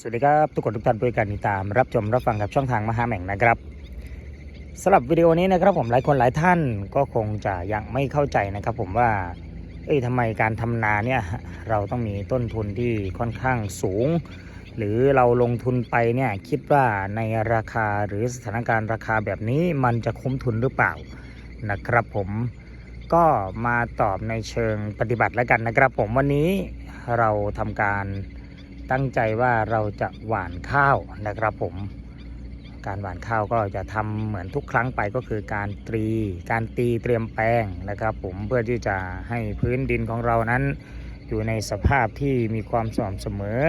สวัสดีครับทุกคนทุกท่านด้วยกันติดตาม รับชมรับฟังกับช่องทางมหาแหม่งนะครับสำหรับวิดีโอนี้นะครับผมหลายคนหลายท่านก็คงจะยังไม่เข้าใจนะครับ ผมว่าเอ้ยทำไมการทำนาเนี่ยเราต้องมีต้นทุนที่ค่อนข้างสูง หรือเราลงทุนไปเนี่ยคิดว่าในราคาหรือสถานการณ์ราคาแบบนี้มันจะคุ้มทุนหรือเปล่านะครับ ผมก็มาตอบในเชิงปฏิบัติแล้วกันนะครับ ผมวันนี้เราทำการ ตั้งใจว่าเราจะหว่านข้าวนะครับผม การหว่านข้าวก็จะทำเหมือนทุกครั้งไปก็คือการตรี การตีเตรียมแปลงนะครับ ผมเพื่อที่จะให้พื้นดินของเรานั้น อยู่ในสภาพที่มีความสม่ำเสมอ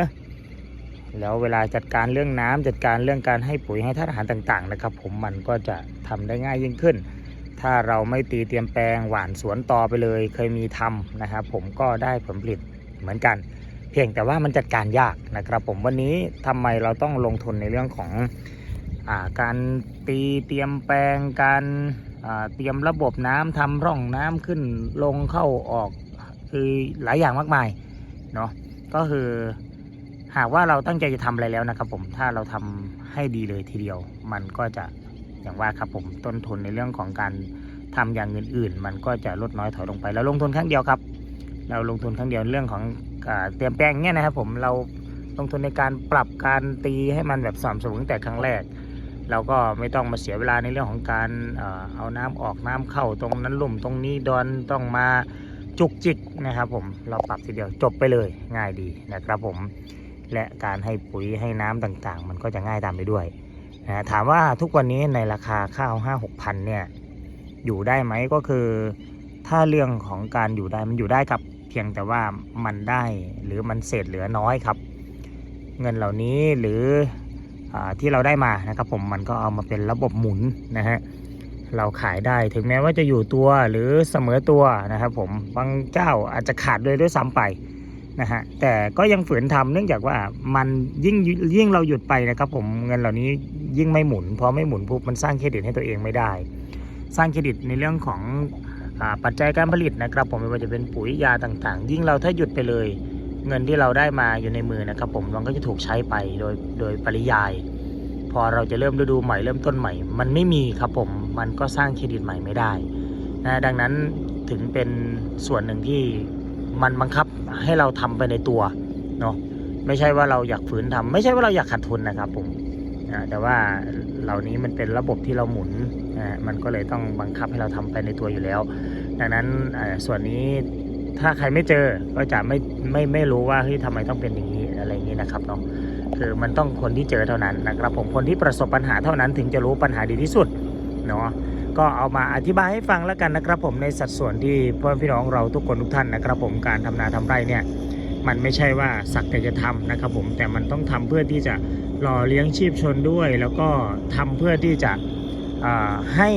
แล้วเวลาจัดการเรื่องน้ำจัดการเรื่องการให้ปุ๋ยให้ธาตุอาหารต่าง ๆ นะครับ ผมมันก็จะทำได้ง่ายยิ่งขึ้นถ้าเราไม่ตีเตรียมแปลงหว่านสวนต่อไปเลย เคยมีทำนะครับผมก็ได้ผลผลิตเหมือนกัน เพียงแต่ว่ามันจัดการยากนะครับ ผมวันนี้ทำไมเราต้องลงทุนในเรื่องของอาการตีเตรียมแปลงการเตรียมระบบน้ำทำร่องน้ำขึ้นลงเข้าออกคือหลายอย่างมากมายเนาะก็คือหากว่าเราตั้งใจจะทำอะไรแล้วนะครับผมถ้าเราทำให้ดีเลยทีเดียว มันก็จะอย่างว่าครับผมต้นทุนในเรื่องของการทำอย่างอื่นๆ มันก็จะลดน้อยถอยลงไป แล้วลงทุนครั้งเดียวครับ เราลงทุนครั้งเดียวเรื่องของ เตรียมแปลงเนี่ยนะครับผมเราลงทุนในการปรับการตีให้มันแบบสม่ำเสมอตั้งแต่ครั้งแรก เราก็ไม่ต้องมาเสียเวลาในเรื่องของการเอาน้ำออกน้ำเข้าตรงนั้นลุ่มตรงนี้ดอนต้องมาจุกจิกนะครับผมเราปรับทีเดียวจบไปเลยง่ายดีนะครับผมและการให้ปุ๋ยให้น้ำต่างๆ มันก็จะง่ายตามไปด้วยนะถามว่าทุกวันนี้ในราคาข้าวห้าหกพันเนี่ยอยู่ได้ไหมก็คือ ถ้าเรื่องของการอยู่ได้มันอยู่ได้ครับ พียงแต่ว่ามันได้หรือมันเศษเหลือน้อยครับ เงินเหล่านี้หรืออที่เราได้มานะครับผมมันก็เอามาเป็นระบบหมุนนะฮะเราขายได้ถึงแม้ว่าจะอยู่ตัวหรือเสมอตัวนะครับผมบางเจ้าอาจจะขาดเลยด้วยซ้ำไปนะฮะแต่ก็ยังฝืนทำเนื่องจากว่ามันยิ่งยิ่งเราหยุดไปนะครับผมเงินเหล่านี้ยิ่งไม่หมุนพอไม่หมุนปุ๊บมันสร้างเครดิตให้ตัวเองไม่ได้ สร้างเครดิตในเรื่องของ ปัจจัยการผลิตนะครับ ผมไม่ว่าจะเป็นปุ๋ยยาต่างๆ ยิ่งเราถ้าหยุดไปเลย เงินที่เราได้มาอยู่ในมือนะครับ ผมมันก็จะถูกใช้ไปโดยโดยปริยาย พอเราจะเริ่มฤดูใหม่เริ่มต้นใหม่ มันไม่มีครับผมมันก็สร้างเครดิตใหม่ไม่ได้นะดังนั้นถึงเป็นส่วนหนึ่งที่มันบังคับให้เราทำไปในตัวเนาะไม่ใช่ว่าเราอยากฝืนทำไม่ใช่ว่าเราอยากขาดทุนนะครับผม แต่ว่าเหล่านี้มันเป็นระบบที่เราหมุนมันก็เลยต้องบังคับให้เราทำไปในตัวอยู่แล้ว ดังนั้นส่วนนี้ถ้าใครไม่เจอก็จะไม่ไม่ไม่รู้ว่าเฮ้ยทำไมต้องเป็นอย่างนี้อะไรอย่างนี้นะครับเนาะคือมันต้องคนที่เจอเท่านั้นนะครับผมคนที่ประสบปัญหาเท่านั้นถึงจะรู้ปัญหาดีที่สุดเนาะก็เอามาอธิบายให้ฟังแล้วกันนะครับผมในสัดส่วนที่พ่อพี่น้องเราทุกคนทุกท่านนะครับผมการทำนาทำไร่เนี่ย มันไม่ใช่ว่าสักแต่จะทำนะครับผมแต่มันต้องทำเพื่อที่จะหล่อเลี้ยงชีพชนด้วย แล้วก็ทำเพื่อที่จะให้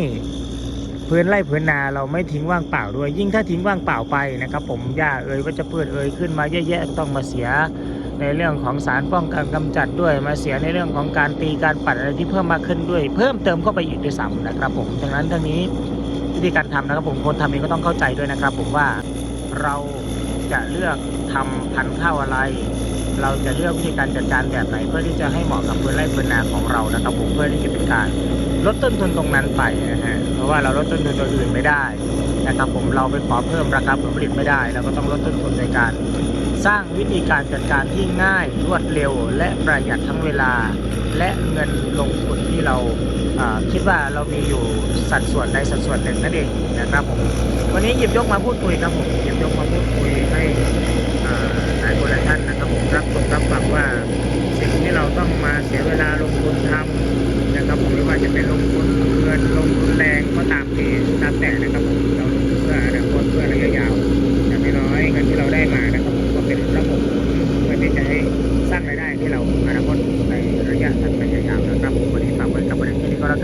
พื้นไร่พื้นนาเราไม่ทิ้งว่างเปล่าด้วย ยิ่งถ้าทิ้งว่างเปล่าไปนะครับ ผมหญ้าเอ่ยก็จะพืชเอ่ยขึ้นมาเยอะแยะต้องมาเสียในเรื่องของสารป้องกันกำจัดด้วยมาเสียในเรื่องของการตีการปัดอะไรที่เพิ่มมากขึ้นด้วย เพิ่มเติมเข้าไปอีกด้วยซ้ำนะครับ ผมดังนั้นทั้งนี้วิธีการทำนะครับผมคนทำเองก็ต้องเข้าใจด้วยนะครับ ผมว่าเรา จะเลือกทำพันธุ์ข้าวอะไร เราจะเลือกวิธีการจัดการแบบไหน เพื่อที่จะให้เหมาะกับพื้นไร่พื้นนาของเรานะครับผมเพื่อที่จะเป็นการลดต้นทุนตรงนั้นไปนะฮะเพราะว่าเราลดต้นทุนตัวอื่นไม่ได้นะครับผมเราไปขอเพิ่มราคาผลผลิตไม่ได้เราก็ต้องลดต้นทุนในการ สร้างวิธีการจัดการที่ง่ายรวดเร็ว และประหยัดทั้งเวลา และเงินลงทุนที่เราคิดว่าเรามีอยู่สัดส่วนใดสัดส่วนหนึ่งนั่นเองนะครับผมวันนี้หยิบยกมาพูดคุยครับผมหยิบยกมาพูดคุยให้หลายคนหลายท่านนะครับผมรับชมรับฟังว่าสิ่งที่เราต้องมาเสียเวลา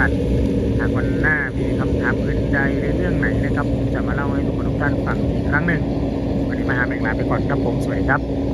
แค่นี้ก็แล้วกันหากวันหน้ามีคำถามอื่นใจในเรื่องไหนนะครับผมจะมาเล่าให้ทุกคนทุกท่านฟังอีกครั้งหนึ่งวันนี้มาหาแบ่งลาไปก่อนครับผมสวัสดีครับ